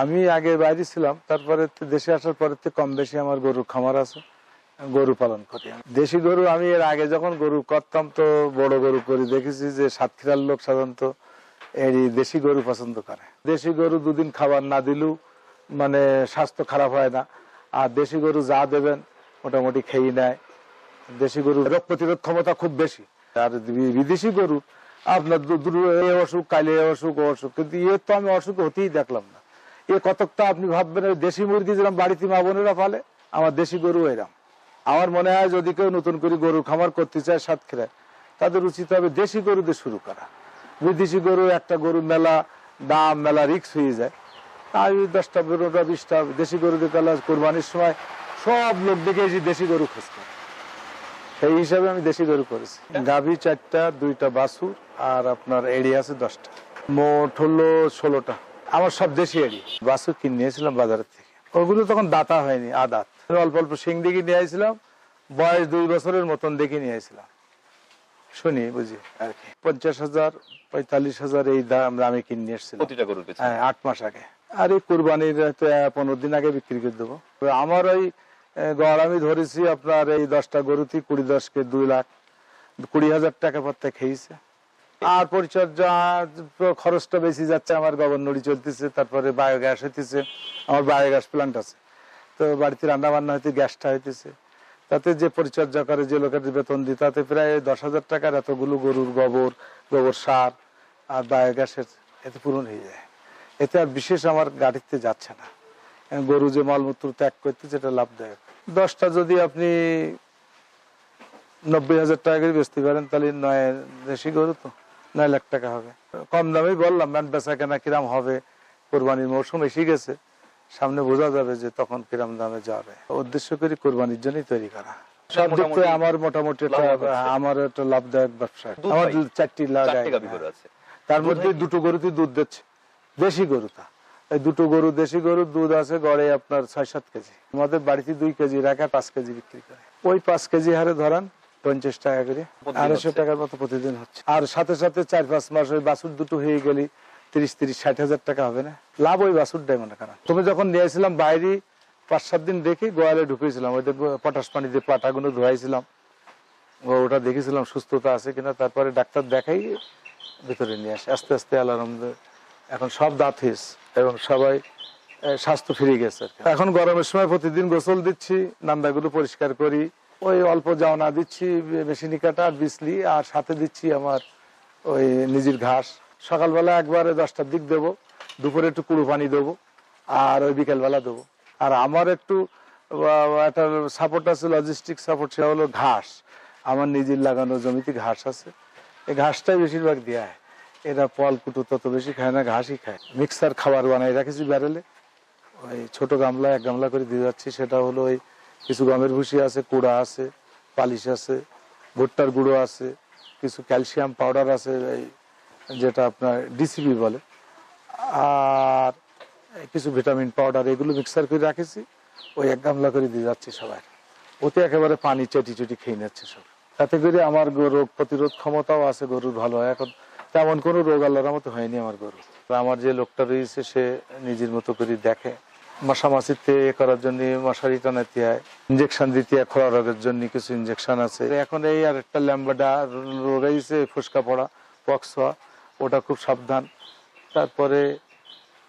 আমি আগে বাইরে ছিলাম, তারপরে দেশে আসার পরে কম বেশি আমার গরুর খামার আছে, গরু পালন করি দেশি গরু আমি এর আগে যখন গরু করতাম তো বড় গরু করি দেখেছি যে সাতক্ষীরার লোক সাধারণত এই দেশি গরু পছন্দ করে। দেশি গরু দুদিন খাবার না দিলেও মানে স্বাস্থ্য খারাপ হয় না, আর দেশি গরু যা দেবেন মোটামুটি খেয়ে নেয়। দেশি গরু রোগ প্রতিরোধ ক্ষমতা খুব বেশি, আর বিদেশি গরু আপনার অসুখ কালে অসুখ অসুখ, কিন্তু এ তো আমি অসুখ হতেই দেখলাম না। এ কতকটা আপনি ভাববেন দেশি মুরগি যেরকম বাড়িতে মা বোনেরা পালে, আমার দেশি গরু এরম। আমার মনে হয় যদি কেউ নতুন করে গরু খামার করতে চায় সাতক্ষীরায় তাদের উচিত হবে দেশি গরু দিয়ে শুরু করা। বিদেশি গরু, একটা গরু মেলা, দাম, মেলা রিক্স হয়ে যায়। ওই দশটা, পনেরোটা, বিশটা দেশি গরু দিয়ে তাহলে কোরবানির সময় সব লোক দেখে এসে দেশি গরু খোঁজ করে সেই হিসাবে আমি দেশি গরু করেছি। গাভী চারটা, দুইটা বাছুর, আর আপনার এড়ি আছে দশটা। মোট হলো ষোলোটা। আমার সব দেশি এড়ি বাছুর কিনে নিয়েছিলাম বাজারের থেকে। ওগুলো তখন দাতা হয়নি আদাত। অল্প অল্প সিং দেখে নিয়ে আসছিলাম বয়স দুই বছরের মতন দেখে নিয়ে আসছিলাম শুনি বুঝি আর কি। পঞ্চাশ হাজার পঁয়তাল্লিশ হাজার এই দাম আমি কিনে নিয়ে এসেছিলাম। হ্যাঁ আট মাস আগে। আর এই কোরবানির পনেরো দিন আগে বিক্রি করে দেবো। আমার ওই গড় আমি ধরেছি আপনার এই দশটা গরুতে কুড়ি দশকে দুই লাখ কুড়ি হাজার টাকা পত্তা খেয়েছে। আর পরিচর্যা খরচটা বেশি যাচ্ছে, আমার গভর্নরি চলতেছে, তারপরে বায়োগ্যাস হইতেছে, আমার বায়োগ্যাস প্লান্ট আছে। তো বাড়িতে রান্না বান্না হইতে গ্যাসটা হইতেছে। তাতে যে পরিচর্যা করে যে লোকের বেতন দিই, তাতে প্রায় দশ হাজার টাকার এতগুলো গরুর গোবর গোবর সার আর বায়োগ্যাসের এতে পূরণ হয়ে যায়। এতে আর বিশেষ আমার গাড়িতে যাচ্ছে না। গরু যে মলমূত্র ত্যাগ করতে যেটা লাভদায়ক। দশটা যদি আপনি নব্বই হাজার টাকা করে বেচতে পারেন, তাহলে নয় দেশি গরু তো। নয় লাখ টাকা হবে। কম দামেই বললাম ম্যান বেচা কেনা কিরাম হবে? কোরবানির মৌসুম এসে গেছে। সামনে বোঝা যাবে যে তখন কিরাম দামে যাবে। উদ্দেশ্য করি কোরবানির জন্যই তৈরি করা। সব দিক থেকে আমার মোটামুটি। আমার একটা লাভদায়ক ব্যবসা। আমার চারটি আছে। তার মধ্যে দুটো গরুতে দুধ দিচ্ছে। দেশি গরু তা। এই দুটো গরু দেশি গরু দুধ আছে গড়ে আপনার ছয় সাত কেজি। আমাদের বাড়িতে দুই কেজি রাখা পাঁচ কেজি বিক্রি করে। ওই পাঁচ কেজি হারে ধরান পঞ্চাশ টাকা করে। আড়াইশো টাকার মতো প্রতিদিন হচ্ছে। আর সাথে সাথে চার পাঁচ মাস ওই বাছুর দুটো হয়ে গেলি তিরিশ তিরিশ ষাট হাজার টাকা হবে না। লাভ ওই বাছুরটাই মনে করেন। তুমি যখন নিয়েছিলাম বাইরে পাঁচ সাত দিন রেখে গোয়ালে ঢুকেছিলাম। ওই পটাশ পানি দিয়ে পাটাগুলো ধোয়াইছিলাম ও ওটা দেখেছিলাম সুস্থতা আছে কিনা। তারপরে ডাক্তার দেখাই ভিতরে নিয়ে আসে। আস্তে আস্তে আলারম এখন সব দাঁত হয়েছে এবং সবাই স্বাস্থ্য ফিরে গেছে এখন গরমের সময় প্রতিদিন গোসল দিচ্ছি নান্দাগুলো পরিষ্কার করি ওই অল্প জাওনা দিচ্ছি মেশিনি কাটা আর বিসলি, আর সাথে দিচ্ছি আমার ওই নিজের ঘাস। সকালবেলা একবারে দশটার দিক দেবো, দুপুরে একটু কুড়ো পানি দেবো, আর ওই বিকেলবেলা দেবো। আর আমার একটু একটা সাপোর্ট আছে লজিস্টিক সাপোর্ট সেটা হলো ঘাস। আমার নিজের লাগানো জমিতে ঘাস আছে। এই ঘাসটাই বেশিরভাগ দেওয়া হয় এরা ফল কুটু তত বেশি খায় না, ঘাসই খায়। মিক্সার খাবার বানাই রাখেছি ব্যারেলে। ওই ছোট গামলা, এক গামলা করে দিয়ে যাচ্ছি, সেটা হলো ওই কিছু গমের ভুসি আছে, কুড়া আছে, পালিশ আছে, ভুট্টার গুঁড়ো আছে, কিছু ক্যালসিয়াম পাউডার আছে যেটা আপনার ডিসিপি বলে। আর কিছু ভিটামিন পাউডার, এগুলো মিক্সার করে রাখেছি, ওই এক গামলা করে দিয়ে যাচ্ছি সবাই। ওতে একেবারে পানি চটি চটি খেয়ে নিচ্ছে সব। তাতে করে আমার রোগ প্রতিরোধ ক্ষমতাও আছে, গরুর ভালো হয়। এখন তেমন কোনো রোগ আল্লাহর মতো হয়নি আমার গরু। আমার যে লোকটা রয়েছে, সে নিজের মতো করে দেখে। মশামাছিতে এ করার জন্য মশারি টানাতে হয় ইঞ্জেকশন দিতে হয়, খোলা রোগের জন্য কিছু ইঞ্জেকশন আছে। এখন এই আর একটা ল্যাম্বাডা রয়েছে, ফুসকা পড়া, পক্স ওটা খুব সাবধান। তারপরে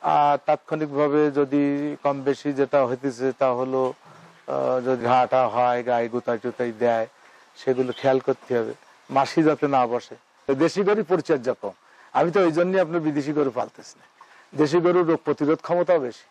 আর তাৎক্ষণিকভাবে যদি কম বেশি যেটা হইতেছে তা হলো যদি ঘাটা হয়, গায়ে গুতাই টুতাই দেয়, সেগুলো খেয়াল করতে হবে। মাসি যাতে না বসে। দেশি গরু পরিচর্যা কম। আমি তো ওই জন্যই আপনার বিদেশি গরু পালতেছি না। দেশি গরুর রোগ প্রতিরোধ ক্ষমতাও বেশি।